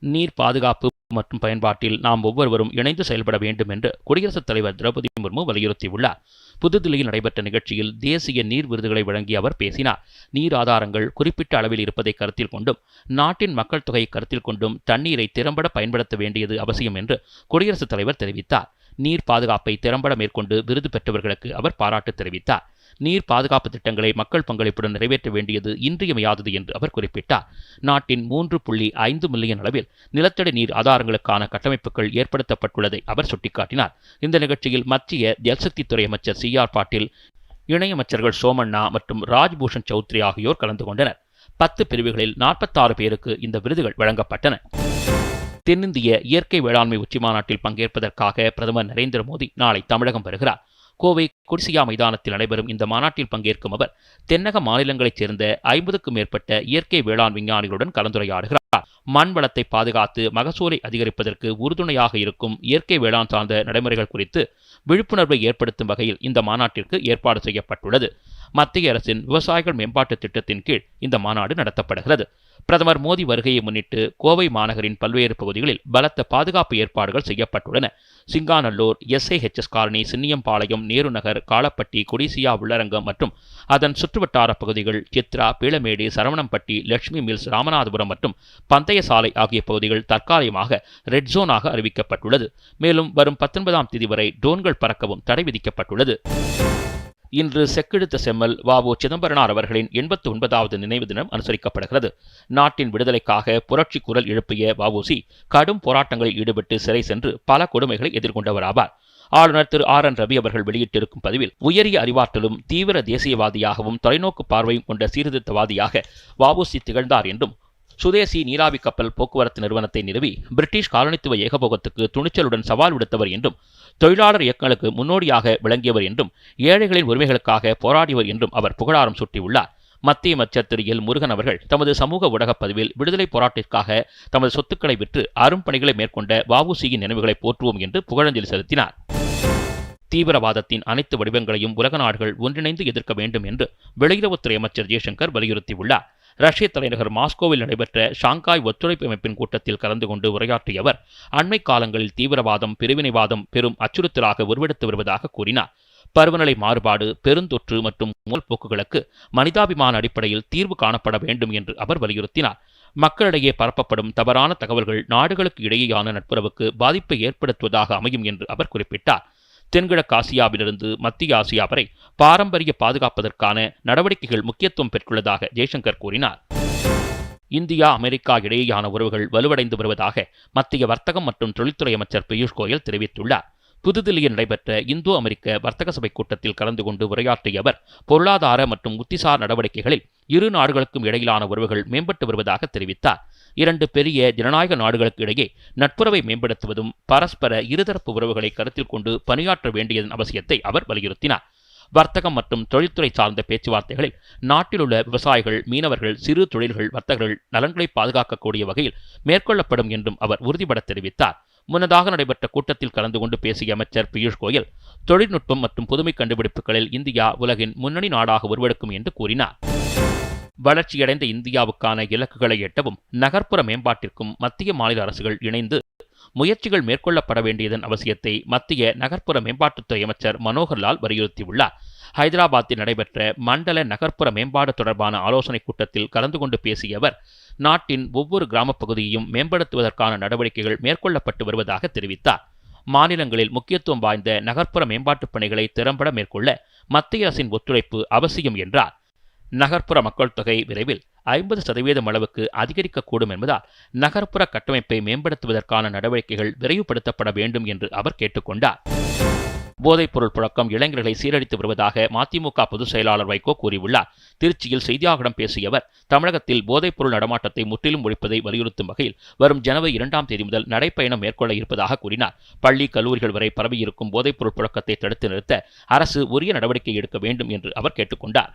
நீர் பாதுகாப்பு மற்றும் பயன்பாட்டில் நாம் ஒவ்வொருவரும் இணைந்து செயல்பட வேண்டும் என்று குடியரசுத் தலைவர் திரௌபதி முர்மு வலியுறுத்தியுள்ளார். புதுதில்லியில் நடைபெற்ற நிகழ்ச்சியில் தேசிய நீர் விருதுகளை வழங்கி அவர் பேசினார். நீர் ஆதாரங்கள் குறிப்பிட்ட அளவில் இருப்பதை கருத்தில் கொண்டும் நாட்டின் மக்கள் தொகையை கருத்தில் கொண்டும் தண்ணீரை திறம்பட பயன்படுத்த வேண்டியது அவசியம் என்று குடியரசுத் தலைவர் தெரிவித்தார். நீர் பாதுகாப்பை திறம்பட மேற்கொண்டு விருது பெற்றவர்களுக்கு அவர் பாராட்டு தெரிவித்தார். நீர் பாதுகாப்பு திட்டங்களை மக்கள் பங்களிப்புடன் நிறைவேற்ற வேண்டியது இன்றியமையாதது என்று அவர் குறிப்பிட்டார். நாட்டின் மூன்று புள்ளி ஐந்து மில்லியன் அளவில் நிலத்தடி நீர் ஆதாரங்களுக்கான கட்டமைப்புகள் ஏற்படுத்தப்பட்டுள்ளதை அவர் சுட்டிக்காட்டினார். இந்த நிகழ்ச்சியில் மத்திய ஜல்சக்தித்துறை அமைச்சர் சி ஆர் பாட்டீல் இணையமைச்சர்கள் சோமண்ணா மற்றும் ராஜ்பூஷன் சௌத்ரி ஆகியோர் கலந்து கொண்டனர். பத்து பிரிவுகளில் நாற்பத்தாறு பேருக்கு இந்த விருதுகள் வழங்கப்பட்டன. தென்னிந்திய இயற்கை வேளாண்மை உச்சிமாநாட்டில் பங்கேற்பதற்காக பிரதமர் நரேந்திர மோடி நாளை தமிழகம் வருகிறார். கோவை குடிசியா மைதானத்தில் நடைபெறும் இந்த மாநாட்டில் பங்கேற்கும் அவர் தென்னக மாநிலங்களைச் சேர்ந்த ஐம்பதுக்கும் மேற்பட்ட இயற்கை வேளாண் விஞ்ஞானிகளுடன் கலந்துரையாடுகிறார். மண் வளத்தை பாதுகாத்து மகசூலை அதிகரிப்பதற்கு உறுதுணையாக இருக்கும் இயற்கை வேளாண் சார்ந்த நடைமுறைகள் குறித்து விழிப்புணர்வை ஏற்படுத்தும் வகையில் இந்த மாநாட்டிற்கு ஏற்பாடு செய்யப்பட்டுள்ளது. மத்திய அரசின் விவசாயிகள் மேம்பாட்டு திட்டத்தின் கீழ் இந்த மாநாடு நடத்தப்படுகிறது. பிரதமர் மோடி வருகையை முன்னிட்டு கோவை மாநகரின் பல்வேறு பகுதிகளில் பலத்த பாதுகாப்பு ஏற்பாடுகள் செய்யப்பட்டுள்ளன. சிங்காநல்லூர் எஸ்ஐஹெச்எஸ் காலனி சின்னியம்பாளையம் நேரு நகர் காலப்பட்டி கொடிசியா உள்ளரங்கம் மற்றும் அதன் சுற்றுவட்டார பகுதிகள் சித்ரா பீளமேடு சரவணம்பட்டி லட்சுமி மில்ஸ் ராமநாதபுரம் மற்றும் பந்தய சாலை ஆகிய பகுதிகள் தற்காலிகமாக ரெட் ஜோனாக அறிவிக்கப்பட்டுள்ளது. மேலும் வரும் பத்தொன்பதாம் தேதி வரை ட்ரோன்கள் பறக்கவும் தடை விதிக்கப்பட்டுள்ளது. இன்று செக்கெடுத்த செம்மல் வாவோ சிதம்பரனார் அவர்களின் எண்பத்தி ஒன்பதாவது நினைவு தினம் அனுசரிக்கப்படுகிறது. நாட்டின் விடுதலைக்காக புரட்சி குரல் எழுப்பிய வவுசி கடும் போராட்டங்களில் ஈடுபட்டு சிறை சென்று பல கொடுமைகளை எதிர்கொண்டவர் ஆவார் ஆளுநர் திரு ஆர் என் ரவி அவர்கள் வெளியிட்டிருக்கும் பதிவில் உயரிய அறிவாற்றலும் தீவிர தேசியவாதியாகவும் தொலைநோக்கு பார்வையும் கொண்ட சீர்திருத்தவாதியாக வவுசி திகழ்ந்தார் என்றும் சுதேசி நீராவி கப்பல் போக்குவரத்து நிறுவனத்தை நிறுவி பிரிட்டிஷ் காலனித்துவ ஏகபோகத்துக்கு துணிச்சலுடன் சவால் விடுத்தவர் என்றும் தொழிலாளர் இயக்கங்களுக்கு முன்னோடியாக விளங்கியவர் என்றும் ஏழைகளின் உரிமைகளுக்காக போராடியவர் என்றும் அவர் புகழாரம் சூட்டியுள்ளார். மத்திய அமைச்சர் திரு எல் முருகன் அவர்கள் தமது சமூக ஊடகப் பதிவில் விடுதலை போராட்டத்திற்காக தமது சொத்துக்களை விற்று அரும்பணிகளை மேற்கொண்ட வவுசியின் நினைவுகளை போற்றுவோம் என்று புகழஞ்சலி செலுத்தினார். தீவிரவாதத்தின் அனைத்து வடிவங்களையும் உலக நாடுகள் ஒன்றிணைந்து எதிர்க்க வேண்டும் என்று வெளியுறவுத்துறை அமைச்சர் ஜெய்சங்கர் வலியுறுத்தியுள்ளார். ரஷ்ய தலைநகர் மாஸ்கோவில் நடைபெற்ற ஷாங்காய் ஒத்துழைப்பு அமைப்பின் கூட்டத்தில் கலந்து கொண்டு உரையாற்றிய அவர் அண்மை காலங்களில் தீவிரவாதம் பிரிவினைவாதம் பெரும் அச்சுறுத்தலாக உருவெடுத்து வருவதாக கூறினார். பருவநிலை மாறுபாடு பெருந்தொற்று மற்றும் மூல் போக்குகளுக்கு மனிதாபிமான அடிப்படையில் தீர்வு காணப்பட வேண்டும் என்று அவர் வலியுறுத்தினார். மக்களிடையே பரப்பப்படும் தவறான தகவல்கள் நாடுகளுக்கு இடையேயான நட்புறவுக்கு பாதிப்பை ஏற்படுத்துவதாக அமையும் என்று அவர் குறிப்பிட்டார். தென்கிழக்கு ஆசியாவிலிருந்து மத்திய ஆசியா வரை பாரம்பரிய பாதுகாப்பதற்கான நடவடிக்கைகள் முக்கியத்துவம் பெற்றுள்ளதாக ஜெய்சங்கர் கூறினார். இந்தியா அமெரிக்கா இடையேயான உறவுகள் வலுவடைந்து வருவதாக மத்திய வர்த்தகம் மற்றும் தொழில்துறை அமைச்சர் பியூஷ் கோயல் தெரிவித்துள்ளார். புதுதில்லியில் நடைபெற்ற இந்தோ அமெரிக்க வர்த்தக சபை கூட்டத்தில் கலந்து கொண்டு உரையாற்றிய அவர் பொருளாதார மற்றும் உத்திசார் நடவடிக்கைகளில் இரு நாடுகளுக்கும் இடையிலான உறவுகள் மேம்பட்டு வருவதாக தெரிவித்தார். இரண்டு பெரிய ஜனநாயக நாடுகளுக்கு இடையே நட்புறவை மேம்படுத்துவதும் பரஸ்பர இருதரப்பு உறவுகளை கருத்தில் கொண்டு பணியாற்ற வேண்டியதன் அவசியத்தை அவர் வலியுறுத்தினார். வர்த்தகம் மற்றும் தொழில்துறை சார்ந்த பேச்சுவார்த்தைகளில் நாட்டிலுள்ள விவசாயிகள் மீனவர்கள் சிறு தொழில்கள் வர்த்தகர்கள் நலன்களை பாதுகாக்கக்கூடிய வகையில் மேற்கொள்ளப்படும் என்றும் அவர் உறுதிபட தெரிவித்தார். முன்னதாக நடைபெற்ற கூட்டத்தில் கலந்து கொண்டு பேசிய அமைச்சர் பியூஷ் கோயல் தொழில்நுட்பம் மற்றும் புதுமை கண்டுபிடிப்புகளில் இந்தியா உலகின் முன்னணி நாடாக உருவெடுக்கும் என்று கூறினார். வளர்ச்சியடைந்த இந்தியாவுக்கான இலக்குகளை எட்டவும் நகர்ப்புற மேம்பாட்டிற்கும் மத்திய மாநில அரசுகள் இணைந்து முயற்சிகள் மேற்கொள்ளப்பட வேண்டியதன் அவசியத்தை மத்திய நகர்ப்புற மேம்பாட்டுத்துறை அமைச்சர் மனோகர்லால் வலியுறுத்தியுள்ளார். ஹைதராபாத்தில் நடைபெற்ற மண்டல நகர்ப்புற மேம்பாடு தொடர்பான ஆலோசனைக் கூட்டத்தில் கலந்து கொண்டு பேசிய அவர் நாட்டின் ஒவ்வொரு கிராமப் பகுதியையும் மேம்படுத்துவதற்கான நடவடிக்கைகள் மேற்கொள்ளப்பட்டு வருவதாக தெரிவித்தார். மாநிலங்களில் முக்கியத்துவம் வாய்ந்த நகர்ப்புற மேம்பாட்டுப் பணிகளை திறம்பட மேற்கொள்ள மத்திய அரசின் ஒத்துழைப்பு அவசியம் என்றார். நகர்ப்புற மக்கள் தொகை விரைவில் ஐம்பது சதவீதம் அளவுக்கு அதிகரிக்கக்கூடும் என்பதால் நகர்ப்புற கட்டமைப்பை மேம்படுத்துவதற்கான நடவடிக்கைகள் விரைவுபடுத்தப்பட வேண்டும் என்று அவர் கேட்டுக்கொண்டார். போதைப்பொருள் புழக்கம் இளைஞர்களை சீரழித்து வருவதாக மதிமுக பொதுச் செயலாளர் வைகோ கூறியுள்ளார். திருச்சியில் செய்தியாளர்களிடம் பேசிய அவர் தமிழகத்தில் போதைப்பொருள் நடமாட்டத்தை முற்றிலும் ஒழிப்பதை வலியுறுத்தும் வகையில் வரும் ஜனவரி இரண்டாம் தேதி முதல் நடைப்பயணம் மேற்கொள்ள இருப்பதாக கூறினார். பள்ளி கல்லூரிகள் வரை பரவியிருக்கும் போதைப்பொருள் புழக்கத்தை தடுத்து நிறுத்த அரசு உரிய நடவடிக்கை எடுக்க வேண்டும் என்று அவர் கேட்டுக்கொண்டார்.